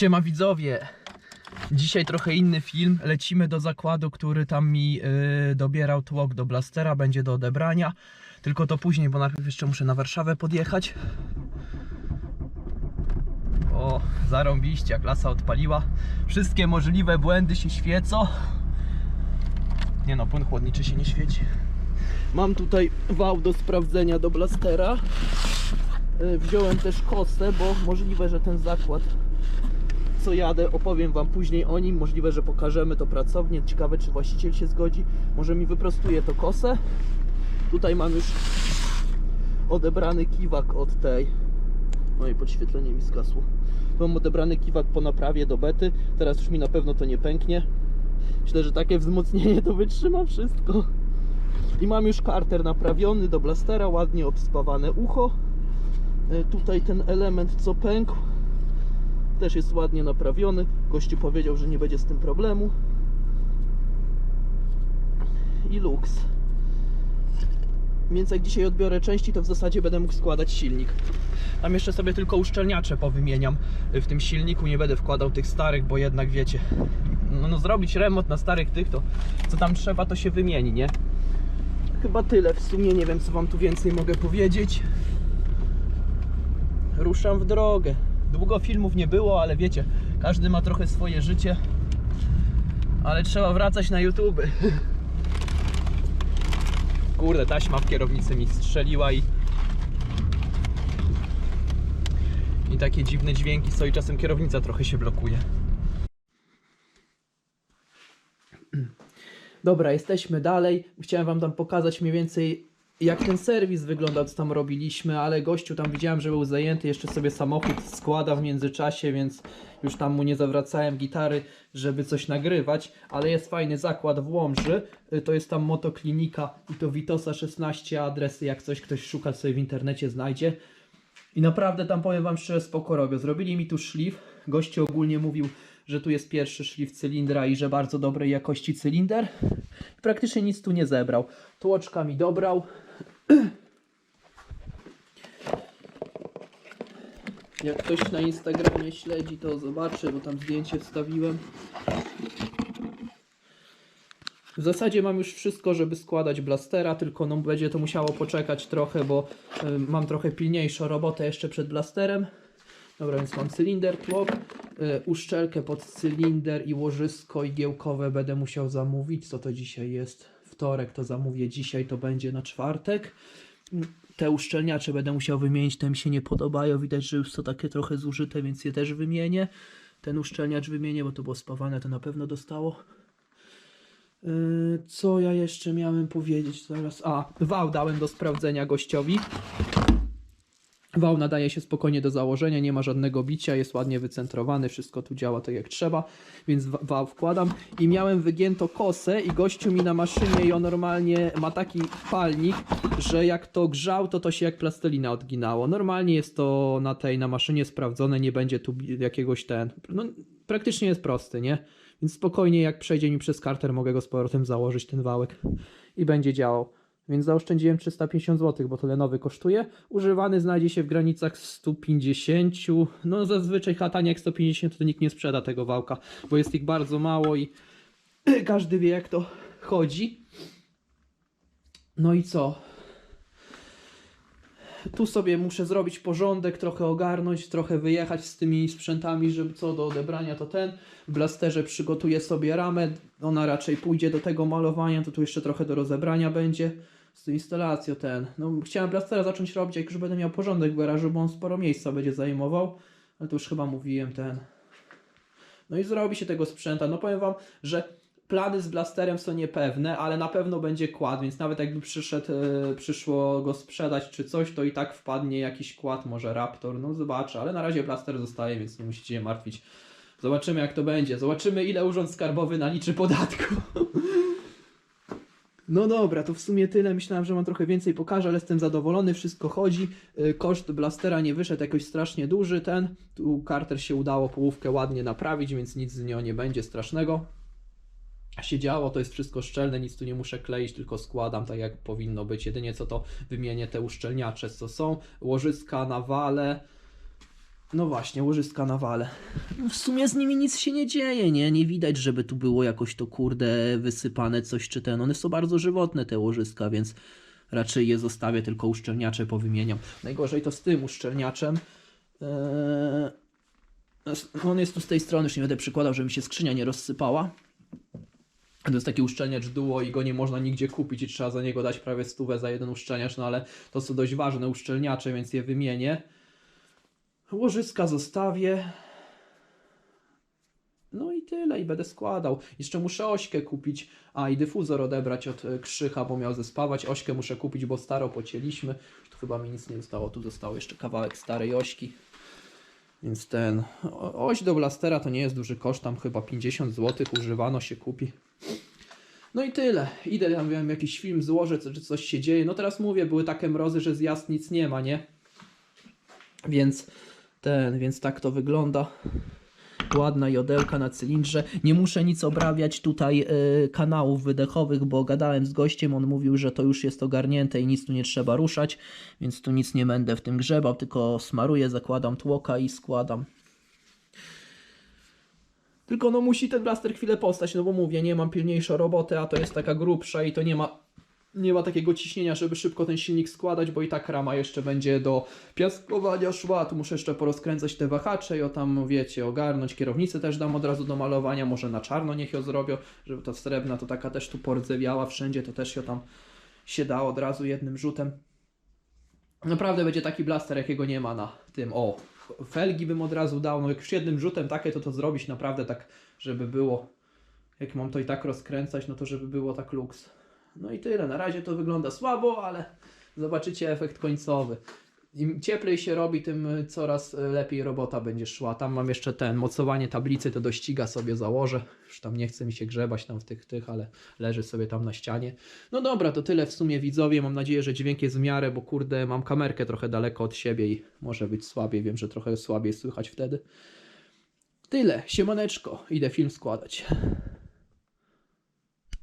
Siema widzowie! Dzisiaj trochę inny film. Lecimy do zakładu, który tam mi yy, dobierał tłok do blastera. Będzie do odebrania. Tylko to później, bo najpierw jeszcze muszę na Warszawę podjechać. O, zarąbiście, jak lasa odpaliła. Wszystkie możliwe błędy się świecą. Nie no, płyn chłodniczy się nie świeci. Mam tutaj wał do sprawdzenia do blastera. Yy, Wziąłem też kosę, bo możliwe, że ten zakład co jadę, opowiem Wam później o nim. Możliwe, że pokażemy to pracownie. Ciekawe, czy właściciel się zgodzi. Może mi wyprostuje to kosę. Tutaj mam już odebrany kiwak od tej. No i podświetlenie mi zgasło. Mam odebrany kiwak po naprawie do bety. Teraz już mi na pewno to nie pęknie. Myślę, że takie wzmocnienie to wytrzyma wszystko. I mam już karter naprawiony do blastera, ładnie obspawane ucho. E, Tutaj ten element co pękł też jest ładnie naprawiony. Gościu powiedział, że nie będzie z tym problemu. I luks. Więc jak dzisiaj odbiorę części, to w zasadzie będę mógł składać silnik. Tam jeszcze sobie tylko uszczelniacze powymieniam w tym silniku. Nie będę wkładał tych starych, bo jednak wiecie, no, no zrobić remont na starych tych, to co tam trzeba, to się wymieni, nie? Chyba tyle. W sumie nie wiem, co wam tu więcej mogę powiedzieć. Ruszam w drogę. Długo filmów nie było, ale wiecie, każdy ma trochę swoje życie. Ale trzeba wracać na YouTube. Kurde, taśma w kierownicy mi strzeliła i i takie dziwne dźwięki są i czasem kierownica trochę się blokuje. Dobra, jesteśmy dalej. Chciałem wam tam pokazać mniej więcej jak ten serwis wygląda, co tam robiliśmy, ale gościu tam widziałem, że był zajęty, jeszcze sobie samochód składa w międzyczasie, więc już tam mu nie zawracałem gitary, żeby coś nagrywać, ale jest fajny zakład w Łomży, Y, to jest tam motoklinika i to Witosa 16 adresy, jak coś ktoś szuka sobie w internecie znajdzie. I naprawdę tam powiem wam szczerze spoko robią. Zrobili mi tu szlif. Gościu ogólnie mówił, że tu jest pierwszy szlif cylindra i że bardzo dobrej jakości cylinder. Praktycznie nic tu nie zebrał. Tłoczka mi dobrał. Jak ktoś na Instagramie śledzi, to zobaczy, bo tam zdjęcie wstawiłem. W zasadzie mam już wszystko, żeby składać blastera, tylko no będzie to musiało poczekać trochę, bo y, mam trochę pilniejszą robotę jeszcze przed blasterem. Dobra, więc mam cylinder, tłok, y, uszczelkę pod cylinder i łożysko igiełkowe będę musiał zamówić. Co to dzisiaj jest? Wtorek to zamówię dzisiaj, to będzie na czwartek. Te uszczelniacze będę musiał wymienić, te mi się nie podobają. Widać, że już są takie trochę zużyte, więc je też wymienię. Ten uszczelniacz wymienię, bo to było spawane, to na pewno dostało. Yy, Co ja jeszcze miałem powiedzieć zaraz? A, wał dałem do sprawdzenia gościowi. Wał nadaje się spokojnie do założenia, nie ma żadnego bicia, jest ładnie wycentrowany, wszystko tu działa tak jak trzeba, więc wa- wał wkładam. I miałem wygięto kosę i gościu mi na maszynie ją normalnie ma taki palnik, że jak to grzał, to to się jak plastelina odginało. Normalnie jest to na tej, na maszynie sprawdzone, nie będzie tu jakiegoś ten, no praktycznie jest prosty, nie? Więc spokojnie jak przejdzie mi przez karter, mogę go z powrotem założyć, ten wałek i będzie działał. Więc zaoszczędziłem 350 zł, bo tyle nowy kosztuje. Używany znajdzie się w granicach 150. No zazwyczaj chatanie jak 150 to nikt nie sprzeda tego wałka, bo jest ich bardzo mało i każdy wie jak to chodzi. No i co? Tu sobie muszę zrobić porządek, trochę ogarnąć, trochę wyjechać z tymi sprzętami, żeby co do odebrania to ten. W blasterze przygotuję sobie ramę, ona raczej pójdzie do tego malowania, to tu jeszcze trochę do rozebrania będzie. Z tą instalacją ten. No chciałem blastera zacząć robić, jak już będę miał porządek w garażu, bo on sporo miejsca będzie zajmował. Ale to już chyba mówiłem ten. No i zrobi się tego sprzęta. No powiem wam, że plany z blasterem są niepewne, ale na pewno będzie kład, więc nawet jakby przyszedł, e, przyszło go sprzedać czy coś, to i tak wpadnie jakiś kład, może Raptor, no zobaczę, ale na razie blaster zostaje, więc nie musicie się martwić. Zobaczymy jak to będzie, zobaczymy ile urząd skarbowy naliczy podatku. No dobra, to w sumie tyle. Myślałem, że mam trochę więcej pokażę, ale jestem zadowolony, wszystko chodzi. Y, Koszt blastera nie wyszedł jakoś strasznie duży ten. Tu karter się udało połówkę ładnie naprawić, więc nic z nią nie będzie strasznego. Się działo, to jest wszystko szczelne, nic tu nie muszę kleić, tylko składam tak jak powinno być. Jedynie co to wymienię te uszczelniacze, co są. Łożyska na wale. No właśnie, łożyska na wale. W sumie z nimi nic się nie dzieje, nie? Nie widać, żeby tu było jakoś to kurde wysypane coś czy ten. One są bardzo żywotne te łożyska, więc raczej je zostawię, tylko uszczelniacze powymieniam. Najgorzej to z tym uszczelniaczem. Eee... On jest tu z tej strony, już nie będę przykładał, żeby mi się skrzynia nie rozsypała. To jest taki uszczelniacz duo i go nie można nigdzie kupić i trzeba za niego dać prawie stówę za jeden uszczelniacz, no ale to są dość ważne uszczelniacze, więc je wymienię. Łożyska zostawię. No i tyle, i będę składał. Jeszcze muszę ośkę kupić, a i dyfuzor odebrać od e, Krzycha, bo miał zespawać. Ośkę muszę kupić, bo starą pocięliśmy. Tu chyba mi nic nie zostało, tu został jeszcze kawałek starej ośki. Więc ten, oś do blastera to nie jest duży koszt, tam chyba 50 zł używano się kupi. No i tyle. Idę tam, wiem, jakiś film złożę, czy coś się dzieje. No teraz mówię, były takie mrozy, że z jazd nic nie ma, nie? Więc ten, więc tak to wygląda. Ładna jodełka na cylindrze. Nie muszę nic obrabiać tutaj y, kanałów wydechowych, bo gadałem z gościem, on mówił, że to już jest ogarnięte i nic tu nie trzeba ruszać, więc tu nic nie będę w tym grzebał, tylko smaruję, zakładam tłoka i składam. Tylko no musi ten blaster chwilę postać, no bo mówię, nie mam pilniejszą robotę, a to jest taka grubsza i to nie ma, nie ma takiego ciśnienia, żeby szybko ten silnik składać, bo i tak rama jeszcze będzie do piaskowania szła. Tu muszę jeszcze porozkręcać te wahacze i o tam, wiecie, ogarnąć. Kierownicę też dam od razu do malowania, może na czarno niech ją zrobią, żeby ta srebrna to taka też tu pordzewiała wszędzie, to też ją tam się da od razu jednym rzutem. Naprawdę będzie taki blaster, jakiego nie ma na tym. O, felgi bym od razu dał. No jak już jednym rzutem takie, to to zrobić naprawdę tak, żeby było. Jak mam to i tak rozkręcać, no to żeby było tak luks. No i tyle. Na razie to wygląda słabo, ale zobaczycie efekt końcowy. Im cieplej się robi, tym coraz lepiej robota będzie szła. Tam mam jeszcze ten, mocowanie tablicy, to do ściga sobie założę. Już tam nie chce mi się grzebać tam w tych, tych, ale leży sobie tam na ścianie. No dobra, to tyle w sumie widzowie. Mam nadzieję, że dźwięk jest w miarę, bo kurde, mam kamerkę trochę daleko od siebie i może być słabiej. Wiem, że trochę słabiej słychać wtedy. Tyle, siemaneczko. Idę film składać.